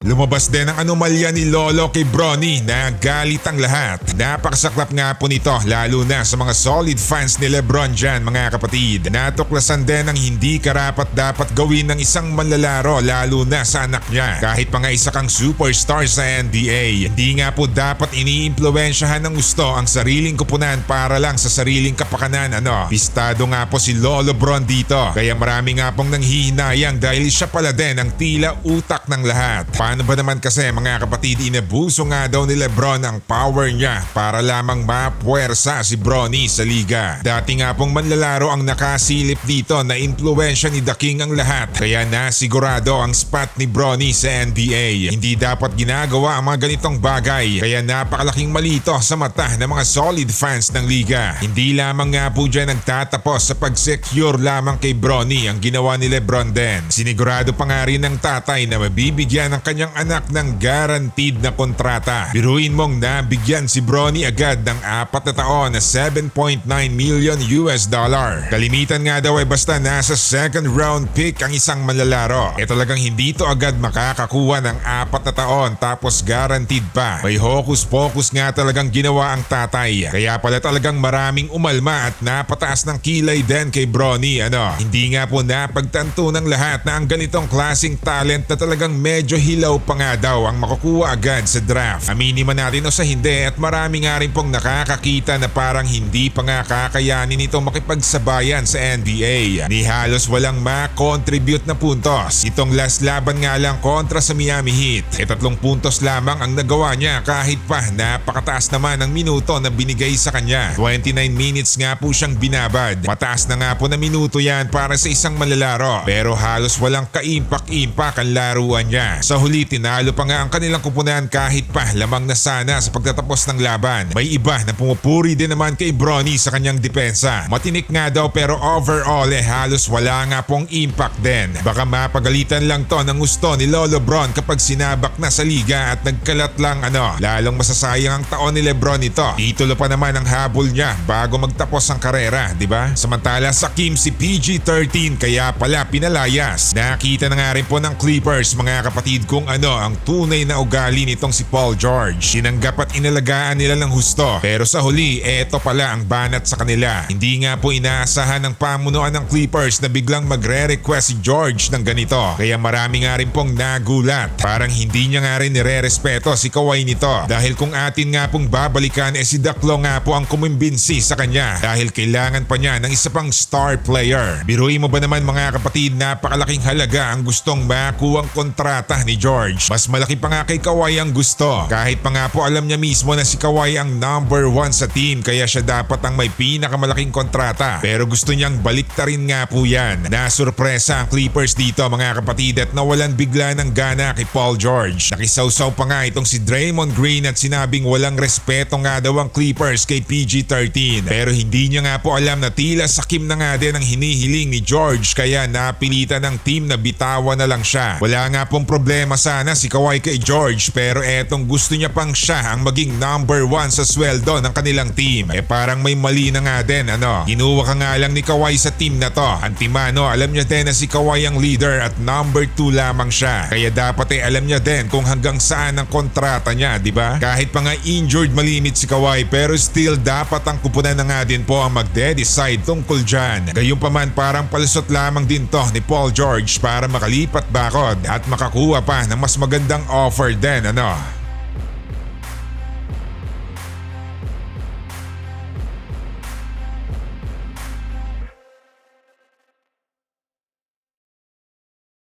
Lumabas din ang anomalya ni Lolo kay Bronny na galit ang lahat. Napakasaklap nga po nito lalo na sa mga solid fans ni Lebron dyan mga kapatid. Natuklasan din ang hindi karapat dapat gawin ng isang manlalaro lalo na sa anak niya. Kahit pa nga isa kang superstar sa NBA. Hindi nga po dapat iniimpluwensyahan ng gusto ang sariling kupunan para lang sa sariling kapakanan ano. Pistado nga po si Lolo Bron dito. Kaya marami nga pong nanghihinayang dahil siya pala din ang tila utak ng lahat. Paano ba naman kasi mga kapatid inabuso nga daw ni Lebron ang power niya para lamang mapuwersa si Bronny sa liga. Dati nga pong manlalaro ang nakasilip dito na impluensya ni The King ang lahat. Kaya nasigurado ang spot ni Bronny sa NBA. Hindi dapat ginagawa ang mga ganitong bagay. Kaya napakalaking malito sa mata ng mga solid fans ng liga. Hindi lamang nga po dyan nagtatapos sa pag-secure lamang kay Bronny ang ginawa ni Lebron din. Sinigurado pa nga rin ng tatay na mabibigyan ng kanyang anak ng guaranteed na kontrata. Biruin mong nabigyan si Bronny agad ng apat na taon na 7.9 million US dollar. Kalimitan nga daw ay basta nasa second round pick ang isang manlalaro. E talagang hindi to agad makakakuha ng apat na taon tapos guaranteed pa. May hocus pocus nga talagang ginawa ang tatay. Kaya pala talagang maraming umalma at napataas ng kilay din kay Bronny. Ano, hindi nga po napagtanto ng lahat na ang ganitong klasing talent na talagang medyo hilaw pa nga daw ang makukuha agad sa draft. Aminin man natin o sa hindi at marami nga rin pong nakakakita na parang hindi pa nga kakayanin itong makipagsabayan sa NBA. Ni halos walang ma-contribute na puntos. Itong last laban nga lang kontra sa Miami Heat. E tatlong puntos lamang ang nagawa niya kahit pa napakataas naman ang minuto na binigay sa kanya. 29 minutes nga po siyang binabad. Mataas na nga po na minuto yan para sa isang malalaro. Pero halos walang ka-impact-impact ang laruan niya. Sa huli tinalo pa nga ang kanilang kupunan kahit pa lamang na sana sa pagtatapos ng laban. May iba na pumupuri din naman kay Bronny sa kanyang depensa. Matinik nga daw pero overall eh halos wala nga pong impact din. Baka mapagalitan lang to ng gusto ni Lolo Bron kapag sinabak na sa liga at nagkalat lang ano. Lalong masasayang ang taon ni Lebron ito. Titulo pa naman ang habol niya bago magtapos ang karera, di ba? Samantala sa Kim si PG-13 kaya pala pinalayas. Nakita na nga rin po ng Clippers mga kapatid kung ano ang tunay na ugali nitong si Paul George. Sinanggap at inalagaan nila ng husto. Pero sa huli, eto pala ang banat sa kanila. Hindi nga po inaasahan ng pamunuan ng Clippers na biglang magre-request si George ng ganito. Kaya marami nga rin pong nagulat. Parang hindi niya nga rin nire-respeto si Kawhi nito. Dahil kung atin nga pong babalikan eh si Daklo nga po ang kumimbinsi sa kanya. Dahil kailangan pa niya ng isa pang star player. Biruin mo ba naman mga kapatid napakalaking halaga ang gustong makuwang kontrata ni George. Mas malaki pa nga kay Kawhi ang gusto. Kahit pa nga po alam niya mismo na si Kawhi ang number one sa team kaya siya dapat ang may pinakamalaking kontrata. Pero gusto niyang baliktarin nga po yan. Nasurpresa ang Clippers dito mga kapatid at nawalan bigla ng gana kay Paul George. Nakisawsaw pa nga itong si Draymond Green at sinabing walang respeto nga daw ang Clippers kay PG-13. Pero hindi niya nga po alam na tila sakim na nga din ang hinihiling ni George kaya napilitan ng team na bitawan na lang siya. Wala nga pong problema sana si Kawhi kay George pero etong gusto niya pang siya ang maging number one sa sweldo ng kanilang team. Eh parang may mali na nga din ano. Ginuha ka nga lang ni Kawhi sa team na to. Antimano alam niya din na si Kawhi ang leader at number 2 lamang siya. Kaya dapat eh alam niya din kung hanggang saan ang kontrata niya, di ba? Kahit pa nga injured malimit si Kawhi pero still dapat ang kupunan na nga din po ang magde-decide tungkol dyan. Gayunpaman parang palusot lamang din to ni Paul George para makalipat bakod at makakuha pa ng mas magandang offer din ano.